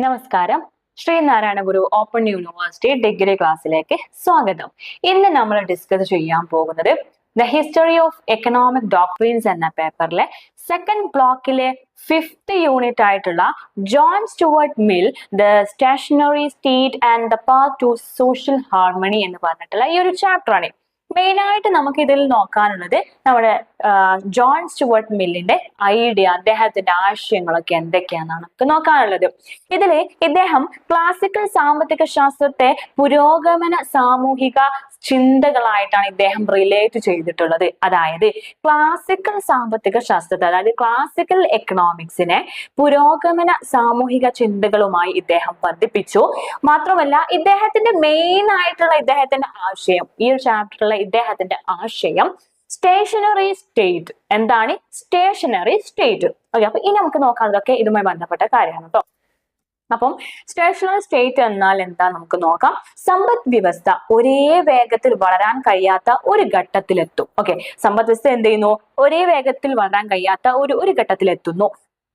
നമസ്കാരം. Sreenarayana Guru open university degree ക്ലാസ്സിലേക്ക് സ്വാഗതം. ഇന്ന് നമ്മൾ ഡിസ്കസ് ചെയ്യാൻ പോകുന്നത് the history of economic doctrines എന്ന പേപ്പറിലെ സെക്കൻഡ് ബ്ലോക്കിലെ ഫിഫ്ത് യൂണിറ്റ് ആയിട്ടുള്ള John Stuart Mill the stationary state and the path to social harmony എന്ന് പറഞ്ഞിട്ടുള്ള ഈ ഒരു ചാപ്റ്ററാണ് മെയിൻ ആയിട്ട് നമുക്ക് ഇതിൽ നോക്കാനുള്ളത് നമ്മുടെ ജോൺ സ്റ്റുവർട്ട് മില്ലിന്റെ ഐഡിയ അദ്ദേഹത്തിന്റെ ആശയങ്ങളൊക്കെ എന്തൊക്കെയാണെന്നാണ്. നമുക്ക് നോക്കാനുള്ളത്. ഇതിൽ ഇദ്ദേഹം ക്ലാസിക്കൽ സാമ്പത്തിക ശാസ്ത്രത്തെ പുരോഗമന സാമൂഹിക ചിന്തകളായിട്ടാണ് ഇദ്ദേഹം റിലേറ്റ് ചെയ്തിട്ടുള്ളത്. അതായത് ക്ലാസിക്കൽ സാമ്പത്തിക ശാസ്ത്രത്തെ അതായത് ക്ലാസിക്കൽ എക്കണോമിക്സിനെ പുരോഗമന സാമൂഹിക ചിന്തകളുമായി ഇദ്ദേഹം ബന്ധിപ്പിച്ചു മാത്രമല്ല ഇദ്ദേഹത്തിന്റെ മെയിൻ ആയിട്ടുള്ള ഇദ്ദേഹത്തിന്റെ ആശയം ഈ ഒരു ചാപ്റ്ററിലെ ഇദ്ദേഹത്തിന്റെ ആശയം സ്റ്റേഷനറി സ്റ്റേറ്റ്. എന്താണ്? Stationary state. ഓക്കെ അപ്പൊ ഇനി നമുക്ക് നോക്കാവുന്നതൊക്കെ ഇതുമായി ബന്ധപ്പെട്ട കാര്യമാണ് കേട്ടോ അപ്പം സ്റ്റേഷനറി സ്റ്റേറ്റ് എന്നാൽ എന്താ നമുക്ക് നോക്കാം. സമ്പദ് വ്യവസ്ഥ ഒരേ വേഗത്തിൽ വളരാൻ കഴിയാത്ത ഒരു ഘട്ടത്തിലെത്തും. ഓക്കെ സമ്പദ് വ്യവസ്ഥ എന്ത് ചെയ്യുന്നു? ഒരേ വേഗത്തിൽ വളരാൻ കഴിയാത്ത ഒരു ഒരു ഘട്ടത്തിലെത്തുന്നു.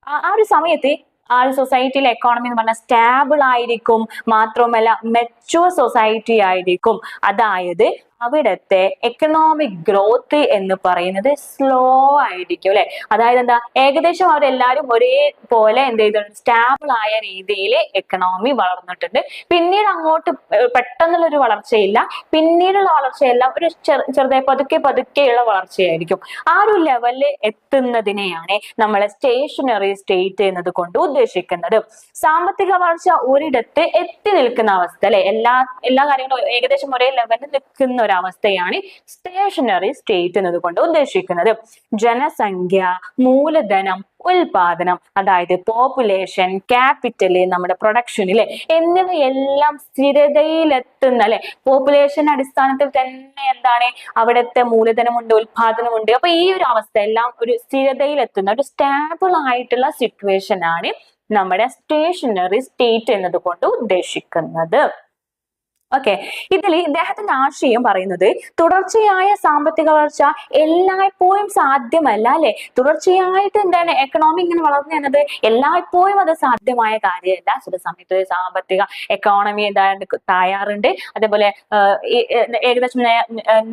ആ ഒരു സമയത്ത് ആ ഒരു സൊസൈറ്റിയിലെ എക്കോണമി എന്ന് പറഞ്ഞാൽ സ്റ്റാബിൾ ആയിരിക്കും മാത്രമല്ല മെച്ചുവർ സൊസൈറ്റി ആയിരിക്കും. അതായത് അവിടുത്തെ എക്കണോമിക് ഗ്രോത്ത് എന്ന് പറയുന്നത് സ്ലോ ആയിരിക്കും അല്ലെ? അതായത് എന്താ? ഏകദേശം അവരെല്ലാരും ഒരേപോലെ എന്ത് ചെയ്തിട്ടുണ്ട്? സ്റ്റാബിൾ ആയ രീതിയിൽ എക്കണോമി വളർന്നിട്ടുണ്ട്. പിന്നീട് അങ്ങോട്ട് പെട്ടെന്നുള്ള ഒരു വളർച്ചയില്ല. പിന്നീടുള്ള വളർച്ചയെല്ലാം ഒരു ചെറു ചെറുതായി പതുക്കെ പതുക്കെയുള്ള വളർച്ചയായിരിക്കും. ആ ഒരു ലെവലിൽ എത്തുന്നതിനെയാണ് നമ്മൾ സ്റ്റേഷനറി സ്റ്റേറ്റ് എന്നത് കൊണ്ട് ഉദ്ദേശിക്കുന്നത്. സാമ്പത്തിക വളർച്ച ഒരിടത്ത് എത്തി നിൽക്കുന്ന അവസ്ഥ അല്ലെ? എല്ലാ എല്ലാ കാര്യങ്ങളും ഏകദേശം ഒരേ ലെവലിൽ നിൽക്കുന്ന ഒരു അവസ്ഥയാണ് സ്റ്റേഷനറി സ്റ്റേറ്റ് എന്നത് കൊണ്ട് ഉദ്ദേശിക്കുന്നത്. ജനസംഖ്യ മൂലധനം ഉൽപാദനം അതായത് പോപ്പുലേഷൻ ക്യാപിറ്റൽ നമ്മുടെ പ്രൊഡക്ഷനിലെ എന്നിവയെല്ലാം സ്ഥിരതയിലെത്തുന്ന അല്ലെ? പോപ്പുലേഷൻ അടിസ്ഥാനത്തിൽ തന്നെ എന്താണ്? അവിടുത്തെ മൂലധനമുണ്ട് ഉൽപാദനമുണ്ട്. അപ്പൊ ഈ ഒരു അവസ്ഥ എല്ലാം ഒരു സ്ഥിരതയിലെത്തുന്ന ഒരു സ്റ്റാബിൾ ആയിട്ടുള്ള സിറ്റുവേഷൻ ആണ് നമ്മുടെ സ്റ്റേഷനറി സ്റ്റേറ്റ് എന്നതുകൊണ്ട് ഉദ്ദേശിക്കുന്നത്. ഓക്കെ ഇതിൽ ഇദ്ദേഹത്തിന്റെ ആശയം പറയുന്നത് തുടർച്ചയായ സാമ്പത്തിക വളർച്ച എല്ലായ്പ്പോഴും സാധ്യമല്ല അല്ലെ? തുടർച്ചയായിട്ട് എന്താണ് എക്കണോമി ഇങ്ങനെ വളർന്നു എന്നത് എല്ലായ്പ്പോഴും അത് സാധ്യമായ കാര്യമല്ല. ചില സമയത്ത് സാമ്പത്തിക എക്കോണമി എന്താണ് തായാറുണ്ട്. അതേപോലെ ഏകദേശം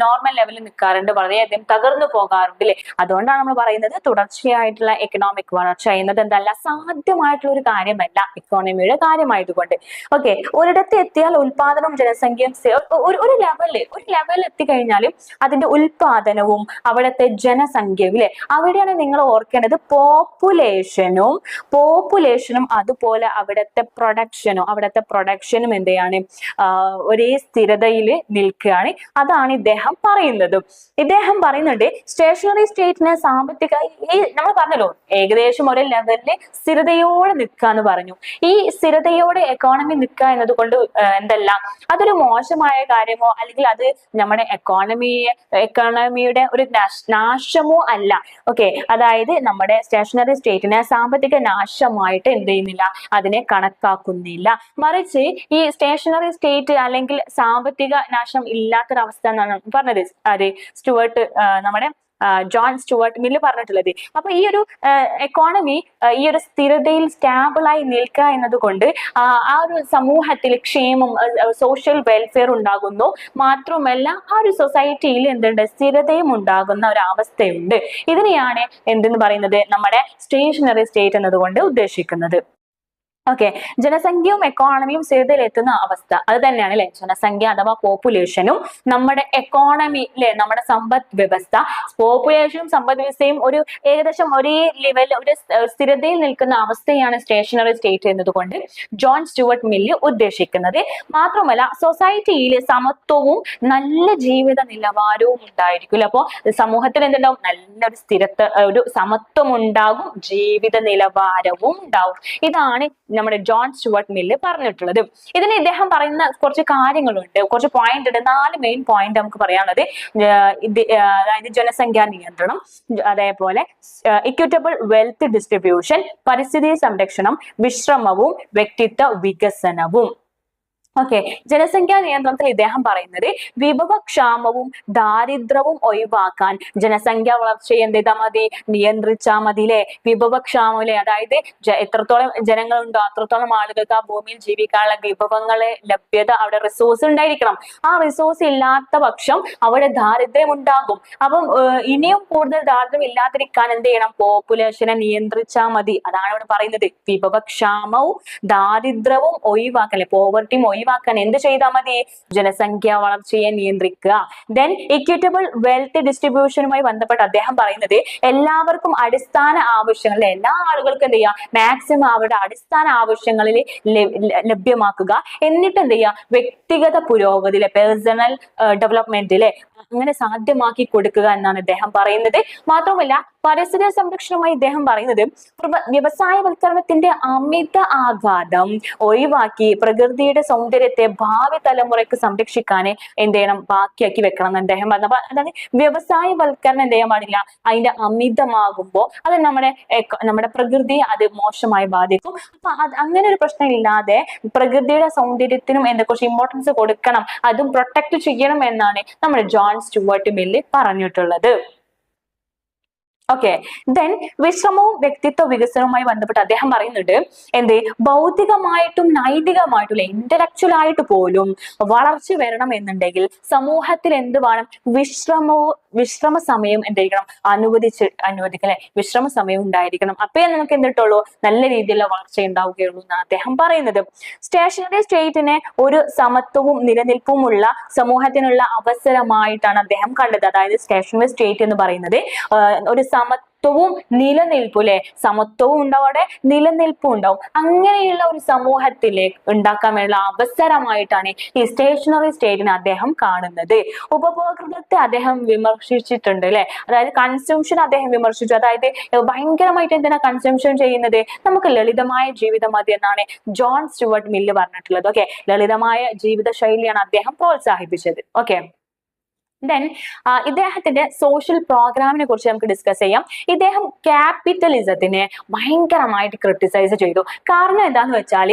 നോർമൽ ലെവലിൽ നിൽക്കാറുണ്ട്. വളരെയധികം തകർന്നു പോകാറുണ്ട് അല്ലെ? അതുകൊണ്ടാണ് നമ്മൾ പറയുന്നത് തുടർച്ചയായിട്ടുള്ള എക്കണോമിക് വളർച്ച എന്നത് എന്തല്ല സാധ്യമായിട്ടുള്ള ഒരു കാര്യമല്ല എക്കോണമിയുടെ കാര്യമായതുകൊണ്ട്. ഓക്കെ ഒരിടത്ത് എത്തിയാൽ ഉൽപാദനവും ജനസംഖ്യയും സെ- ഒരു ഒരു ലെവലിൽ ഒരു ലെവലിൽ എത്തിക്കഴിഞ്ഞാലും അതിന്റെ ഉൽപാദനവും അവിടുത്തെ ജനസംഖ്യയും അല്ലെ അവിടെയാണ് നിങ്ങൾ ഓർക്കേണ്ടത് പോപ്പുലേഷനും പോപ്പുലേഷനും അതുപോലെ അവിടുത്തെ പ്രൊഡക്ഷനും അവിടുത്തെ പ്രൊഡക്ഷനും എന്തെയാണ്? ഒരേ സ്ഥിരതയിൽ നിൽക്കുകയാണ്. അതാണ് ഇദ്ദേഹം പറയുന്നത്. ഇദ്ദേഹം പറയുന്നുണ്ട് സ്റ്റേഷനറി സ്റ്റേറ്റിന് സാമ്പത്തിക ഈ നമ്മൾ പറഞ്ഞല്ലോ ഏകദേശം ഒരേ ലെവലിൽ സ്ഥിരതയോടെ നിൽക്കുക എന്ന് പറഞ്ഞു. ഈ സ്ഥിരതയോടെ എക്കോണമി നിൽക്കുക എന്നതുകൊണ്ട് എന്തല്ല? അതൊരു മോശമായ കാര്യമോ? അല്ലെങ്കിൽ അത് നമ്മുടെ എക്കോണമിയെ എക്കോണമിയുടെ ഒരു നാശമോ അല്ല. ഓക്കെ അതായത് നമ്മുടെ സ്റ്റേഷനറി സ്റ്റേറ്റിനെ സാമ്പത്തിക നാശമായിട്ട് എന്ത് ചെയ്യുന്നില്ല? അതിനെ കണക്കാക്കുന്നില്ല. മറിച്ച് ഈ സ്റ്റേഷനറി സ്റ്റേറ്റ് അല്ലെങ്കിൽ സാമ്പത്തിക നാശം ഇല്ലാത്തൊരവസ്ഥ എന്നാണ് പറഞ്ഞത്. അത് സ്റ്റുവർട്ട് നമ്മുടെ ജോൺ സ്റ്റുവർട്ട് മില്ല് പറഞ്ഞിട്ടുള്ളത്. അപ്പൊ ഈ ഒരു എക്കോണമി ഈ ഒരു സ്ഥിരതയിൽ സ്റ്റാബിളായി നിൽക്കുക എന്നതുകൊണ്ട് ആ ഒരു സമൂഹത്തിൽ ക്ഷേമം സോഷ്യൽ വെൽഫെയർ ഉണ്ടാകുന്നു. മാത്രമല്ല ആ ഒരു സൊസൈറ്റിയിൽ എന്തുണ്ട്? സ്ഥിരതയും ഉണ്ടാകുന്ന ഒരു അവസ്ഥയുണ്ട്. ഇതിനെയാണ് എന്തെന്ന് പറയുന്നത്? നമ്മുടെ സ്റ്റേഷനറി സ്റ്റേറ്റ് എന്നതുകൊണ്ട് ഉദ്ദേശിക്കുന്നത്. ഓക്കെ ജനസംഖ്യയും എക്കോണമിയും സ്ഥിരതയിലെത്തുന്ന അവസ്ഥ. അത് തന്നെയാണ് അല്ലെ ജനസംഖ്യ അഥവാ പോപ്പുലേഷനും നമ്മുടെ എക്കോണമി അല്ലെ നമ്മുടെ സമ്പദ് വ്യവസ്ഥ. പോപ്പുലേഷനും സമ്പദ് വ്യവസ്ഥയും ഒരു ഏകദേശം ഒരേ ലെവലിൽ ഒരു സ്ഥിരതയിൽ നിൽക്കുന്ന അവസ്ഥയാണ് സ്റ്റേഷനറി സ്റ്റേറ്റ് എന്നതുകൊണ്ട് ജോൺ സ്റ്റുവർട്ട് മില്ല് ഉദ്ദേശിക്കുന്നത്. മാത്രമല്ല സൊസൈറ്റിയിൽ സമത്വവും നല്ല ജീവിത നിലവാരവും ഉണ്ടായിരിക്കും അല്ലെ അപ്പോ സമൂഹത്തിൽ എന്തുണ്ടാവും? നല്ലൊരു സ്ഥിരത്വ ഒരു സമത്വം ഉണ്ടാകും ജീവിത നിലവാരവും ഉണ്ടാവും. ഇതാണ് നമ്മുടെ ജോൺ സ്റ്റുവർട്ട് മില്ല് പറഞ്ഞിട്ടുള്ളത്. ഇതിന് ഇദ്ദേഹം പറയുന്ന കുറച്ച് കാര്യങ്ങളുണ്ട്. കുറച്ച് പോയിന്റ് ഉണ്ട്. നാല് മെയിൻ പോയിന്റ് നമുക്ക് പറയാനുള്ളത്. അതായത് ജനസംഖ്യാ നിയന്ത്രണം അതേപോലെ ഇക്വിറ്റബിൾ വെൽത്ത് ഡിസ്ട്രിബ്യൂഷൻ പരിസ്ഥിതി സംരക്ഷണം വിശ്രമവും വ്യക്തിത്വ വികസനവും. ഓക്കെ ജനസംഖ്യാ നിയന്ത്രണത്തിൽ ഇദ്ദേഹം പറയുന്നത് വിഭവക്ഷാമവും ദാരിദ്ര്യവും ഒഴിവാക്കാൻ. ജനസംഖ്യാ വളർച്ചയെ എന്ത് ചെയ്താൽ മതി? നിയന്ത്രിച്ചാൽ മതി അല്ലെ വിഭവക്ഷാമല്ലേ അതായത് എത്രത്തോളം ജനങ്ങളുണ്ടോ അത്രത്തോളം ആളുകൾക്ക് ആ ഭൂമിയിൽ ജീവിക്കാനുള്ള വിഭവങ്ങളെ ലഭ്യത അവിടെ റിസോഴ്സ് ഉണ്ടായിരിക്കണം. ആ റിസോഴ്സ് ഇല്ലാത്ത പക്ഷം അവിടെ ദാരിദ്ര്യം ഉണ്ടാകും. അപ്പം ഇനിയും കൂടുതൽ ദാരിദ്ര്യം ഇല്ലാതിരിക്കാൻ എന്ത് ചെയ്യണം? പോപ്പുലേഷനെ നിയന്ത്രിച്ചാൽ മതി. അതാണ് ഇവിടെ പറയുന്നത്. വിഭവക്ഷാമവും ദാരിദ്ര്യവും ഒഴിവാക്കാൻ അല്ലെ പോവർട്ടിയും ഒഴിവാക്കാൻ എന്ത് ചെയ്താൽ മതി? ജനസംഖ്യ വളർച്ചയെ നിയന്ത്രിക്കുക. ദെൻ ഇക്വിറ്റബിൾ വെൽത്ത് ഡിസ്ട്രിബ്യൂഷനുമായി ബന്ധപ്പെട്ട് അദ്ദേഹം പറയുന്നത് എല്ലാവർക്കും അടിസ്ഥാന ആവശ്യങ്ങൾ എല്ലാ ആളുകൾക്കും എന്ത് ചെയ്യുക മാക്സിമം അവരുടെ അടിസ്ഥാന ആവശ്യങ്ങളിൽ ലഭ്യമാക്കുക. എന്നിട്ട് എന്ത് ചെയ്യുക വ്യക്തിഗത പുരോഗതിയിലെ പേഴ്സണൽ ഡെവലപ്മെന്റിലെ അങ്ങനെ സാധ്യമാക്കി കൊടുക്കുക എന്നാണ് അദ്ദേഹം പറയുന്നത്. മാത്രമല്ല പരിസ്ഥിതി സംരക്ഷണമായി ഇദ്ദേഹം പറയുന്നത് വ്യവസായവൽക്കരണത്തിന്റെ അമിത ആഘാതം ഒഴിവാക്കി പ്രകൃതിയുടെ സൗന്ദര്യത്തെ ഭാവി തലമുറയ്ക്ക് സംരക്ഷിക്കാൻ എന്ത് ചെയ്യണം ബാക്കിയാക്കി വെക്കണം എന്ന് അദ്ദേഹം പറഞ്ഞു. അപ്പൊ അതായത് വ്യവസായവൽക്കരണം എന്ത് ചെയ്യാൻ പാടില്ല. അതിന്റെ അമിതമാകുമ്പോൾ അത് നമ്മുടെ നമ്മുടെ പ്രകൃതിയെ അത് മോശമായി ബാധിക്കും. അപ്പൊ അങ്ങനെ ഒരു പ്രശ്നം ഇല്ലാതെ പ്രകൃതിയുടെ സൗന്ദര്യത്തിനും എന്താ കുറച്ച് ഇമ്പോർട്ടൻസ് കൊടുക്കണം. അതും പ്രൊട്ടക്ട് ചെയ്യണം എന്നാണ് നമ്മുടെ ജോൺ സ്റ്റുവർട്ട് മില്ല് പറഞ്ഞിട്ടുള്ളത്. ഓക്കെ ദെൻ വിശ്രമവും വ്യക്തിത്വ വികസനവുമായി ബന്ധപ്പെട്ട് അദ്ദേഹം പറയുന്നുണ്ട് എന്ത്? ഭൗതികമായിട്ടും നൈതികമായിട്ടും ഇന്റലക്ച്വൽ ആയിട്ട് പോലും വളർച്ച വരണം എന്നുണ്ടെങ്കിൽ സമൂഹത്തിൽ എന്ത് വേണം? വിശ്രമവും വിശ്രമ സമയം എന്തായിരിക്കണം? അനുവദിച്ച് അനുവദിക്കലെ വിശ്രമ സമയം ഉണ്ടായിരിക്കണം. അപ്പേ നമുക്ക് എന്തിട്ടുള്ളൂ? നല്ല രീതിയിലുള്ള വളർച്ച ഉണ്ടാവുകയുള്ളൂ എന്നാണ് അദ്ദേഹം പറയുന്നത്. സ്റ്റേഷനറി സ്റ്റേറ്റിനെ ഒരു സമത്വവും നിലനിൽപ്പുമുള്ള സമൂഹത്തിനുള്ള അവസരമായിട്ടാണ് അദ്ദേഹം കണ്ടത്. അതായത് സ്റ്റേഷനറി സ്റ്റേറ്റ് എന്ന് പറയുന്നത്. ഒരു സമത്വവും നിലനിൽപ്പും അല്ലെ സമത്വവും ഉണ്ടാവും അവിടെ നിലനിൽപ്പും ഉണ്ടാവും. അങ്ങനെയുള്ള ഒരു സമൂഹത്തിലെ ഉണ്ടാക്കാൻ വേണ്ട അവസരമായിട്ടാണ് ഈ സ്റ്റേഷനറി സ്റ്റേറ്റിനെ അദ്ദേഹം കാണുന്നത്. ഉപഭോക്തൃത്വത്തെ അദ്ദേഹം വിമർശിച്ചിട്ടുണ്ട് അല്ലെ? അതായത് കൺസ്യൂംഷൻ അദ്ദേഹം വിമർശിച്ചു. അതായത് ഭയങ്കരമായിട്ട് എന്തിനാ കൺസ്യൂംഷൻ ചെയ്യുന്നത്? നമുക്ക് ലളിതമായ ജീവിതം മതി എന്നാണ് ജോൺ സ്റ്റുവർട്ട് മില്ല് പറഞ്ഞിട്ടുള്ളത്. ഓക്കെ? ലളിതമായ ജീവിത ശൈലിയാണ് അദ്ദേഹം പ്രോത്സാഹിപ്പിച്ചത്. ഓക്കെ? ദെൻ ഇദ്ദേഹത്തിന്റെ സോഷ്യൽ പ്രോഗ്രാമിനെ കുറിച്ച് നമുക്ക് ഡിസ്കസ് ചെയ്യാം. ഇദ്ദേഹം ക്യാപിറ്റലിസത്തിനെ ഭയങ്കരമായിട്ട് ക്രിട്ടിസൈസ് ചെയ്തു. കാരണം എന്താന്ന് വെച്ചാൽ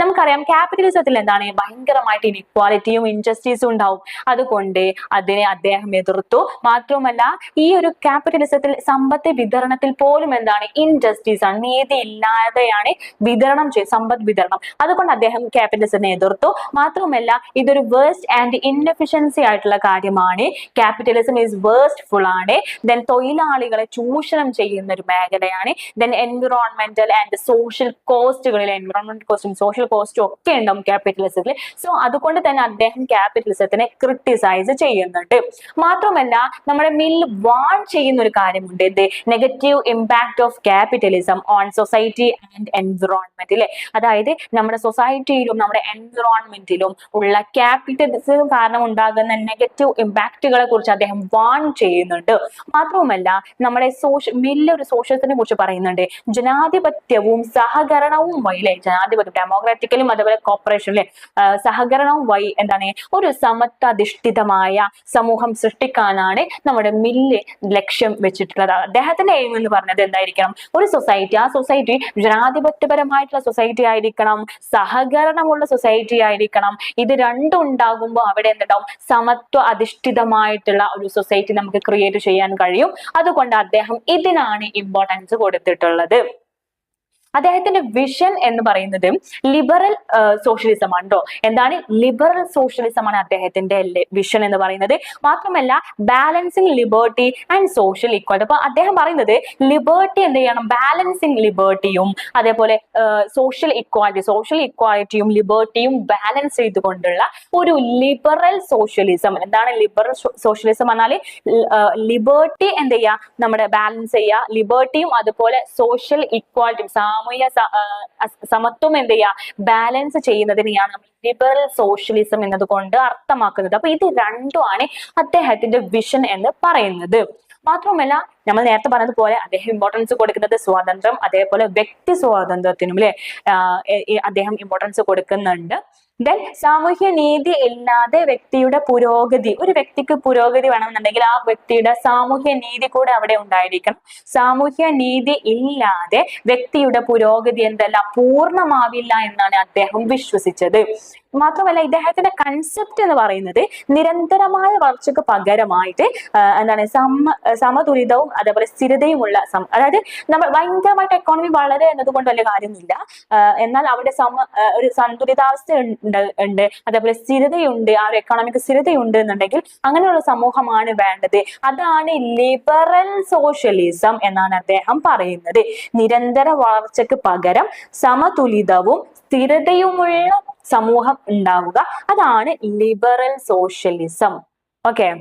നമുക്കറിയാം ക്യാപിറ്റലിസത്തിൽ എന്താണ്? ഭയങ്കരമായിട്ട് ഇനിക്വാലിറ്റിയും ഇൻജസ്റ്റിസും ഉണ്ടാവും. അതുകൊണ്ട് അതിനെ അദ്ദേഹം എതിർത്തു. മാത്രവുമല്ല ഈ ഒരു ക്യാപിറ്റലിസത്തിൽ സമ്പത്ത് വിതരണത്തിൽ പോലും എന്താണ്? ഇൻജസ്റ്റിസ് ആണ് നീതി ഇല്ലാതെയാണ് വിതരണം ചെയ്ത് സമ്പദ് വിതരണം. അതുകൊണ്ട് അദ്ദേഹം ക്യാപിറ്റലിസത്തിനെ എതിർത്തു. മാത്രവുമല്ല ഇതൊരു വേസ്റ്റ് ആൻഡ് ഇൻഎഫിഷ്യൻസി ആയിട്ടുള്ള കാര്യമാണ്. ക്യാപിറ്റലിസം ഈസ് വേസ്റ്റ്ഫുൾ ആണ്. ദെൻ തൊഴിലാളികളെ ചൂഷണം ചെയ്യുന്ന ഒരു മേഖലയാണ് ദെൻ എൻവിറോൺമെന്റൽ ആൻഡ് സോഷ്യൽ കോസ്റ്റുകളിൽ എൻവിറോൺമെന്റ് കോസ്റ്റും സോഷ്യൽ കോസ്റ്റും ഒക്കെ ഉണ്ടാവും ക്യാപിറ്റലിസത്തിൽ സോ അതുകൊണ്ട് തന്നെ അദ്ദേഹം ക്യാപിറ്റലിസത്തിനെ ക്രിട്ടിസൈസ് ചെയ്യുന്നുണ്ട്. മാത്രമല്ല നമ്മുടെ മിൽ വാൺ ചെയ്യുന്ന ഒരു കാര്യമുണ്ട്. എന്ത്? Negative impact of capitalism on society and environment അല്ലെ അതായത് നമ്മുടെ സൊസൈറ്റിയിലും നമ്മുടെ എൻവിറോൺമെന്റിലും ഉള്ള ക്യാപിറ്റലിസം കാരണം ഉണ്ടാകുന്ന നെഗറ്റീവ് ഇമ്പാക്റ്റുകളെ കുറിച്ച് അദ്ദേഹം വാൺ ചെയ്യുന്നുണ്ട്. മാത്രവുമല്ല നമ്മുടെ സോഷ്യൽ വലിയ ഒരു സോഷ്യലിസത്തിനെ കുറിച്ച് പറയുന്നുണ്ട്. ജനാധിപത്യവും സഹകരണവും വഴി അല്ലെ ജനാധിപത്യം ഡെമോക്രാറ്റിക്കലും അതുപോലെ അല്ലെ സഹകരണവും വൈ എന്താണ് ഒരു സമത്വധിഷ്ഠിതമായ സമൂഹം സൃഷ്ടിക്കാനാണ് നമ്മുടെ മില്ല് ലക്ഷ്യം വെച്ചിട്ടുള്ളത്. അദ്ദേഹത്തിന്റെ എയിം എന്ന് പറഞ്ഞത് എന്തായിരിക്കണം? ഒരു സൊസൈറ്റി ആ സൊസൈറ്റി ജനാധിപത്യപരമായിട്ടുള്ള സൊസൈറ്റി ആയിരിക്കണം. സഹകരണമുള്ള സൊസൈറ്റി ആയിരിക്കണം. ഇത് രണ്ടും ഉണ്ടാകുമ്പോൾ അവിടെ എന്തുണ്ടാവും? സമത്വ അധിഷ്ഠിതമായിട്ടുള്ള ഒരു സൊസൈറ്റി നമുക്ക് ക്രിയേറ്റ് ചെയ്യാൻ കഴിയും. അതുകൊണ്ട് അദ്ദേഹം ഇതിനാണ് ഇമ്പോർട്ടൻസ് കൊടുത്തിട്ടുള്ളത്. അദ്ദേഹത്തിന്റെ വിഷൻ എന്ന് പറയുന്നത് ലിബറൽ സോഷ്യലിസം ആണ് എന്താണ് ലിബറൽ സോഷ്യലിസം ആണ് അദ്ദേഹത്തിന്റെ വിഷൻ എന്ന് പറയുന്നത്. മാത്രമല്ല balancing liberty and social equality അപ്പൊ അദ്ദേഹം പറയുന്നത് ലിബേർട്ടി എന്ത് ചെയ്യണം? ബാലൻസിങ് ലിബേർട്ടിയും അതേപോലെ സോഷ്യൽ ഇക്വാലിറ്റി സോഷ്യൽ ഇക്വാലിറ്റിയും ലിബേർട്ടിയും ബാലൻസ് ചെയ്തുകൊണ്ടുള്ള ഒരു ലിബറൽ സോഷ്യലിസം എന്താണ് ലിബറൽ സോഷ്യലിസം എന്നാൽ ലിബേർട്ടി എന്ത് ചെയ്യുക? നമ്മുടെ ബാലൻസ് ചെയ്യുക. ലിബേർട്ടിയും അതുപോലെ സോഷ്യൽ ഇക്വാലിറ്റിയും സാമൂഹ്യ സമത്വം എന്ത് ചെയ്യുക ബാലൻസ് ചെയ്യുന്നതിനെയാണ് നമ്മൾ ലിബറൽ സോഷ്യലിസം എന്നതുകൊണ്ട് അർത്ഥമാക്കുന്നത്. അപ്പൊ ഇത് രണ്ടുമാണ് അദ്ദേഹത്തിന്റെ വിഷൻ എന്ന് പറയുന്നത്. മാത്രമല്ല നമ്മൾ നേരത്തെ പറഞ്ഞതുപോലെ അദ്ദേഹം ഇമ്പോർട്ടൻസ് കൊടുക്കുന്നത് സ്വാതന്ത്ര്യം അതേപോലെ വ്യക്തി സ്വാതന്ത്ര്യത്തിനും അല്ലെ അദ്ദേഹം ഇമ്പോർട്ടൻസ് കൊടുക്കുന്നുണ്ട്. ദെൻ സാമൂഹ്യ നീതി ഇല്ലാതെ വ്യക്തിയുടെ പുരോഗതി ഒരു വ്യക്തിക്ക് പുരോഗതി വേണമെന്നുണ്ടെങ്കിൽ ആ വ്യക്തിയുടെ സാമൂഹ്യ നീതി കൂടെ അവിടെ ഉണ്ടായിരിക്കണം. സാമൂഹ്യ നീതി ഇല്ലാതെ വ്യക്തിയുടെ പുരോഗതി എന്തല്ല? പൂർണമാവില്ല എന്നാണ് അദ്ദേഹം വിശ്വസിച്ചത്. മാത്രമല്ല ഇദ്ദേഹത്തിന്റെ കൺസെപ്റ്റ് എന്ന് പറയുന്നത് നിരന്തരമായ വളർച്ചയ്ക്ക് പകരമായിട്ട് എന്താണ് സമ സമതുലിതവും അതേപോലെ സ്ഥിരതയുമുള്ള സം- അതായത് നമ്മൾ ഭയങ്കരമായിട്ട് എക്കോണമി വളരെ എന്നതുകൊണ്ട് വലിയ കാര്യമൊന്നുമില്ല. എന്നാൽ അവിടെ സമ ഒരു സന്തുലിതാവസ്ഥ ഉണ്ട് ഉണ്ട്. അതേപോലെ സ്ഥിരതയുണ്ട് ആ ഒരു എക്കോണമിക് സ്ഥിരതയുണ്ട് എന്നുണ്ടെങ്കിൽ അങ്ങനെയുള്ള സമൂഹമാണ് വേണ്ടത്. അതാണ് ലിബറൽ സോഷ്യലിസം എന്നാണ് അദ്ദേഹം പറയുന്നത്. നിരന്തര വളർച്ചയ്ക്ക് പകരം സമതുലിതവും സ്ഥിരതയുമുള്ള സമൂഹം ഉണ്ടാവുക. അതാണ് ലിബറൽ സോഷ്യലിസം ഓക്കെ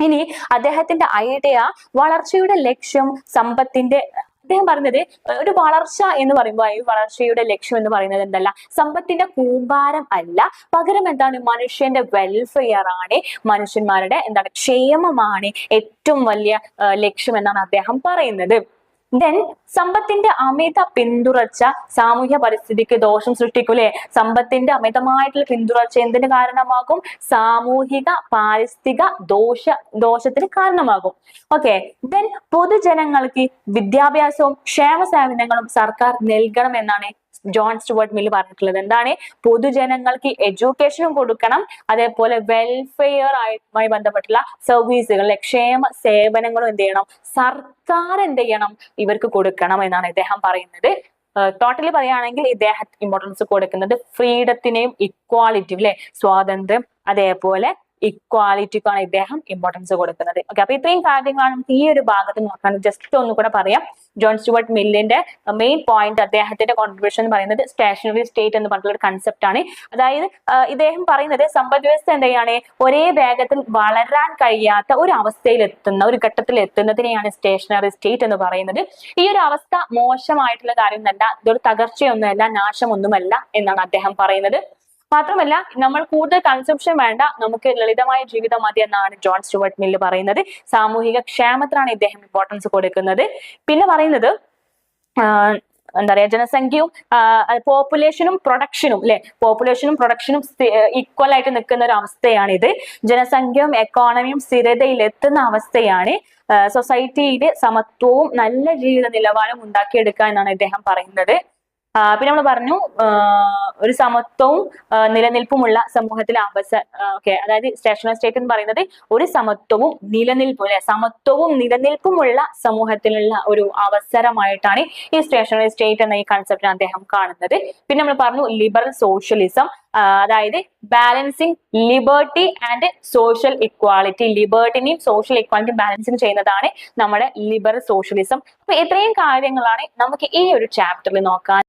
ഇനി അദ്ദേഹത്തിന്റെ ഐഡിയ വളർച്ചയുടെ ലക്ഷ്യം സമ്പത്തിന്റെ അദ്ദേഹം പറഞ്ഞത് ഒരു വളർച്ച എന്ന് പറയുമ്പോൾ ഈ വളർച്ചയുടെ ലക്ഷ്യം എന്ന് പറയുന്നത് എന്തല്ല? സമ്പത്തിന്റെ കൂമ്പാരം അല്ല. പകരം എന്താണ്? മനുഷ്യന്റെ വെൽഫെയർ ആണ്. മനുഷ്യന്മാരുടെ എന്താണ്? ക്ഷേമമാണ് ഏറ്റവും വലിയ ലക്ഷ്യം എന്നാണ് അദ്ദേഹം പറയുന്നത്. ദെൻ സമ്പത്തിന്റെ അമിത പിന്തുടർച്ച സാമൂഹ്യ പരിസ്ഥിതിക്ക് ദോഷം സൃഷ്ടിക്കൂലേ സമ്പത്തിന്റെ അമിതമായിട്ടുള്ള പിന്തുടർച്ച എന്തിന് കാരണമാകും? സാമൂഹിക പാരിസ്ഥിതിക ദോഷ ദോഷത്തിന് കാരണമാകും. ഓക്കെ ദെൻ പൊതുജനങ്ങൾക്ക് വിദ്യാഭ്യാസവും ക്ഷേമ സേവനങ്ങളും സർക്കാർ നൽകണം എന്നാണ് ജോൺ സ്റ്റുവർട്ട് മില്ല് പറഞ്ഞിട്ടുള്ളത്. എന്താണ്? പൊതുജനങ്ങൾക്ക് എഡ്യൂക്കേഷനും കൊടുക്കണം. അതേപോലെ വെൽഫെയർ ആയി ബന്ധപ്പെട്ടുള്ള സർവീസുകൾ ക്ഷേമ സേവനങ്ങളും എന്ത് ചെയ്യണം? സർക്കാർ എന്ത് ചെയ്യണം? ഇവർക്ക് കൊടുക്കണം എന്നാണ് ഇദ്ദേഹം പറയുന്നത്. ടോട്ടലി പറയുകയാണെങ്കിൽ ഇദ്ദേഹം ഇമ്പോർട്ടൻസ് കൊടുക്കുന്നത് ഫ്രീഡത്തിനെയും ഇക്വാലിറ്റി അല്ലെ സ്വാതന്ത്ര്യം അതേപോലെ ഇക്വാലിറ്റിക്കാണ് ഇദ്ദേഹം ഇമ്പോർട്ടൻസ് കൊടുക്കുന്നത്. ഓക്കെ അപ്പൊ ഇത്രയും കാര്യങ്ങളാണ് നമുക്ക് ഈ ഒരു ഭാഗത്ത് നോക്കാൻ ജസ്റ്റ് ഒന്നും കൂടെ പറയാം. ജോൺ സ്റ്റുവർട്ട് മില്ലിന്റെ മെയിൻ പോയിന്റ് അദ്ദേഹത്തിന്റെ കോൺട്രിബ്യൂഷൻ എന്ന് പറയുന്നത് സ്റ്റേഷനറി സ്റ്റേറ്റ് എന്ന് പറഞ്ഞിട്ടുള്ള ഒരു കൺസെപ്റ്റ് ആണ്. അതായത് ഇദ്ദേഹം പറയുന്നത് സമ്പദ് വ്യവസ്ഥ എന്തെയാണ് ഒരേ വേഗത്തിൽ വളരാൻ കഴിയാത്ത ഒരു അവസ്ഥയിൽ എത്തുന്ന ഒരു ഘട്ടത്തിൽ എത്തുന്നതിനെയാണ് സ്റ്റേഷനറി സ്റ്റേറ്റ് എന്ന് പറയുന്നത്. ഈ ഒരു അവസ്ഥ മോശമായിട്ടുള്ള കാര്യമൊന്നല്ല ഇതൊരു തകർച്ചയൊന്നുമല്ല നാശമൊന്നുമല്ല എന്നാണ് അദ്ദേഹം പറയുന്നത്. മാത്രമല്ല നമ്മൾ കൂടുതൽ കൺസംഷൻ വേണ്ട നമുക്ക് ലളിതമായ ജീവിതം മതി എന്നാണ് ജോൺ സ്റ്റുവർട്ട് മില്ല് പറയുന്നത്. സാമൂഹിക ക്ഷേമത്തിനാണ് ഇദ്ദേഹം ഇമ്പോർട്ടൻസ് കൊടുക്കുന്നത്. പിന്നെ പറയുന്നത് എന്താ പറയാ ജനസംഖ്യയും പോപ്പുലേഷനും പ്രൊഡക്ഷനും അല്ലെ പോപ്പുലേഷനും പ്രൊഡക്ഷനും ഈക്വൽ ആയിട്ട് നിൽക്കുന്ന ഒരു അവസ്ഥയാണ് ഇത് ജനസംഖ്യയും എക്കോണമിയും സ്ഥിരതയിൽ എത്തുന്ന അവസ്ഥയാണ് സൊസൈറ്റിയിലെ സമത്വവും നല്ല ജീവിത നിലവാരം ഉണ്ടാക്കിയെടുക്കുക എന്നാണ് ഇദ്ദേഹം പറയുന്നത്. പിന്നെ നമ്മൾ പറഞ്ഞു ഒരു സമത്വവും നിലനിൽപ്പുമുള്ള സമൂഹത്തിലെ അവസ ഓക്കെ. അതായത് സ്റ്റേഷനറി സ്റ്റേറ്റ് എന്ന് പറയുന്നത് ഒരു സമത്വവും നിലനിൽപ്പും അല്ലെ? സമത്വവും നിലനിൽപ്പുമുള്ള സമൂഹത്തിലുള്ള ഒരു അവസരമായിട്ടാണ് ഈ സ്റ്റേഷനറി സ്റ്റേറ്റ് എന്ന ഈ കൺസെപ്റ്റിനെ അദ്ദേഹം കാണുന്നത്. പിന്നെ നമ്മൾ പറഞ്ഞു ലിബറൽ സോഷ്യലിസം അതായത് balancing liberty and social equality ലിബർട്ടിനെയും social equality balancing ചെയ്യുന്നതാണ് നമ്മുടെ ലിബറൽ സോഷ്യലിസം അപ്പൊ ഇത്രയും കാര്യങ്ങളാണ് നമുക്ക് ഈ ഒരു ചാപ്റ്ററിൽ നോക്കാൻ